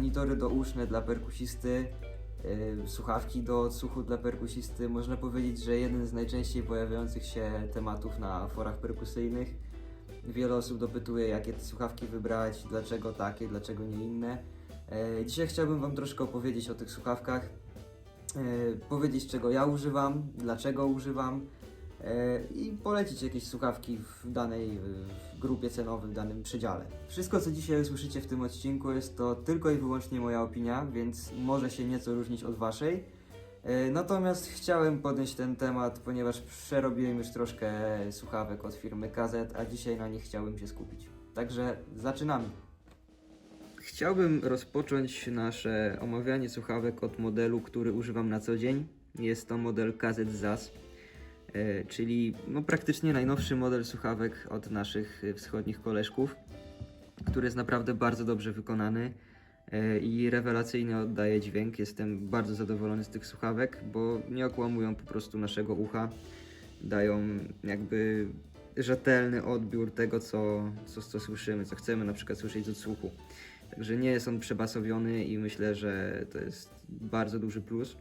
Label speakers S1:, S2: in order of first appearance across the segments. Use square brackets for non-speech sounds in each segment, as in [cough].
S1: monitory douszne dla perkusisty, yy, słuchawki do odsłuchu dla perkusisty. Można powiedzieć, że jeden z najczęściej pojawiających się tematów na forach perkusyjnych. Wiele osób dopytuje, jakie te słuchawki wybrać, dlaczego takie, dlaczego nie inne. E, Dzisiaj chciałbym Wam troszkę opowiedzieć o tych słuchawkach, e, powiedzieć czego ja używam, dlaczego używam i polecić jakieś słuchawki w danej e, grupie cenowej, w danym przedziale. Wszystko co dzisiaj usłyszycie w tym odcinku jest to tylko i wyłącznie moja opinia, więc może się nieco różnić od Waszej. E, Natomiast chciałem podnieść ten temat, ponieważ przerobiłem już troszkę słuchawek od firmy KZ, a dzisiaj na nich chciałbym się skupić. Także zaczynamy. Chciałbym rozpocząć nasze omawianie słuchawek od modelu, który używam na co dzień. Jest to model KZ ZAS, e, czyli no, praktycznie najnowszy model słuchawek od naszych e, wschodnich koleżków, który jest naprawdę bardzo dobrze wykonany e, i rewelacyjnie oddaje dźwięk. Jestem bardzo zadowolony z tych słuchawek, bo nie okłamują po prostu naszego ucha. Dają jakby rzetelny odbiór tego, co, co, co słyszymy, co chcemy na przykład słyszeć z odsłuchu. Także nie jest on przebasowiony i myślę, że to jest bardzo duży plus.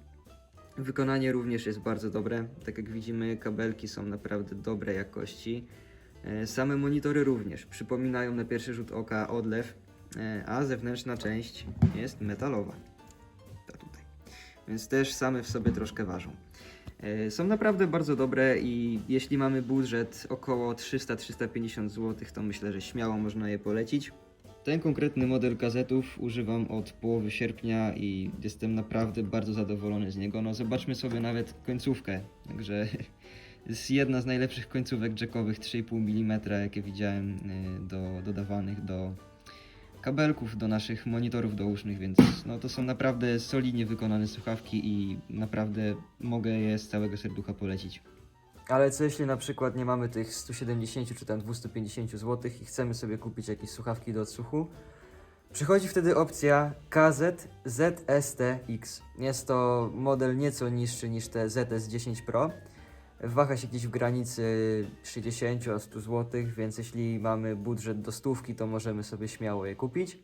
S1: Wykonanie również jest bardzo dobre. Tak jak widzimy, kabelki są naprawdę dobrej jakości. E, Same monitory również przypominają na pierwszy rzut oka odlew, e, a zewnętrzna część jest metalowa. Ta tutaj. Więc też same w sobie troszkę ważą. E, Są naprawdę bardzo dobre i jeśli mamy budżet około 300-350 zł, to myślę, że śmiało można je polecić. Ten konkretny model kazetów używam od połowy sierpnia i jestem naprawdę bardzo zadowolony z niego. No zobaczmy sobie nawet końcówkę. Także [laughs] jest jedna z najlepszych końcówek jackowych 3,5 mm, jakie widziałem y, do dodawanych do kabelków, do naszych monitorów dousznych, więc no to są naprawdę solidnie wykonane słuchawki i naprawdę mogę je z całego serducha polecić. Ale co jeśli na przykład nie mamy tych 170 czy tam 250 zł i chcemy sobie kupić jakieś słuchawki do odsłuchu? Przychodzi wtedy opcja KZ ZSTX. Jest to model nieco niższy niż te ZS10 Pro. Waha się gdzieś w granicy 60 a 100 zł, więc jeśli mamy budżet do stówki, to możemy sobie śmiało je kupić.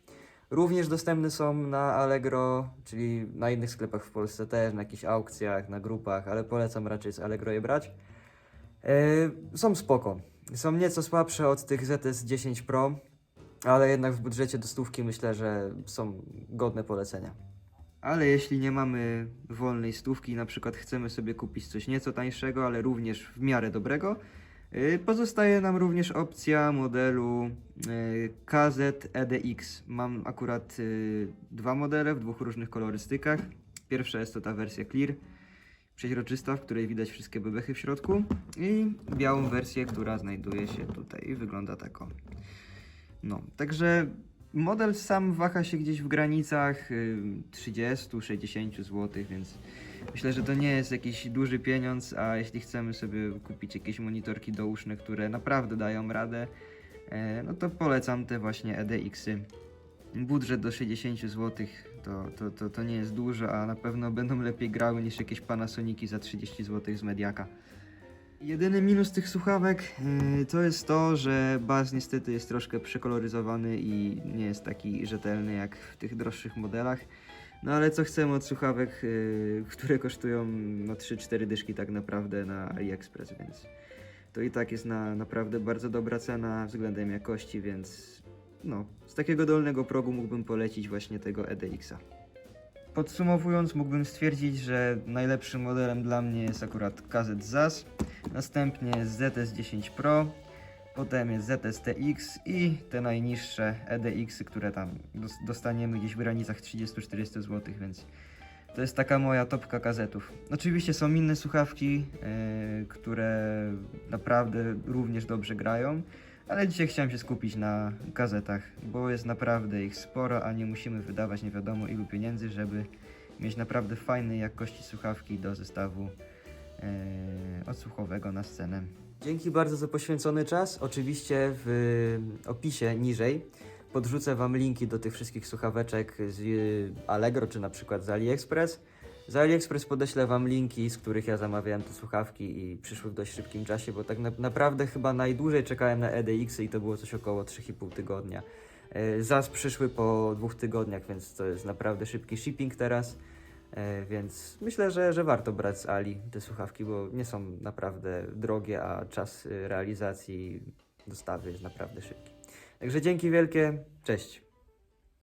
S1: Również dostępne są na Allegro, czyli na innych sklepach w Polsce też, na jakichś aukcjach, na grupach, ale polecam raczej z Allegro je brać. Yy, są spoko. Są nieco słabsze od tych ZS 10 Pro, ale jednak w budżecie do stówki myślę, że są godne polecenia. Ale jeśli nie mamy wolnej stówki, na przykład chcemy sobie kupić coś nieco tańszego, ale również w miarę dobrego, yy, pozostaje nam również opcja modelu yy, KZ EDX. Mam akurat dwa modele w dwóch różnych kolorystykach. Pierwsza jest to ta wersja Clear, przeźroczysta, w której widać wszystkie bebechy w środku i białą wersję, która znajduje się tutaj i wygląda taką. No, także model sam waha się gdzieś w granicach y, 30-60 zł, więc myślę, że to nie jest jakiś duży pieniądz, a jeśli chcemy sobie kupić jakieś monitorki douszne, które naprawdę dają radę, e, no to polecam te właśnie EDX-y. Budżet do 60 zł to, to, to, to nie jest dużo, a na pewno będą lepiej grały niż jakieś Panasoniki za 30 zł z Mediaka. Jedyny minus tych słuchawek yy, to jest to, że bas niestety jest troszkę przekoloryzowany i nie jest taki rzetelny jak w tych droższych modelach. No ale co chcemy od słuchawek, yy, które kosztują no 3-4 dyszki tak naprawdę na AliExpress, więc to i tak jest na naprawdę bardzo dobra cena względem jakości, więc no, z takiego dolnego progu mógłbym polecić właśnie tego EDX-a. Podsumowując, mógłbym stwierdzić, że najlepszym modelem dla mnie jest akurat KZ ZAS, następnie jest ZS10 Pro, potem jest ZSTX i te najniższe EDX, które tam dos- dostaniemy gdzieś w granicach 30-40 zł, więc to jest taka moja topka kazetów. Oczywiście są inne słuchawki, e, które naprawdę również dobrze grają, ale dzisiaj chciałem się skupić na gazetach, bo jest naprawdę ich sporo, a nie musimy wydawać nie wiadomo ilu pieniędzy, żeby mieć naprawdę fajnej jakości słuchawki do zestawu e, odsłuchowego na scenę. Dzięki bardzo za poświęcony czas. Oczywiście w opisie niżej podrzucę Wam linki do tych wszystkich słuchaweczek z e, Allegro czy na przykład z AliExpress. Z AliExpress podeślę Wam linki, z których ja zamawiałem te słuchawki i przyszły w dość szybkim czasie, bo tak na, naprawdę chyba najdłużej czekałem na EDX i to było coś około 3,5 tygodnia. E, ZAS przyszły po dwóch tygodniach, więc to jest naprawdę szybki shipping teraz. E, Więc myślę, że, że warto brać z Ali te słuchawki, bo nie są naprawdę drogie, a czas y, realizacji dostawy jest naprawdę szybki. Także dzięki wielkie, cześć.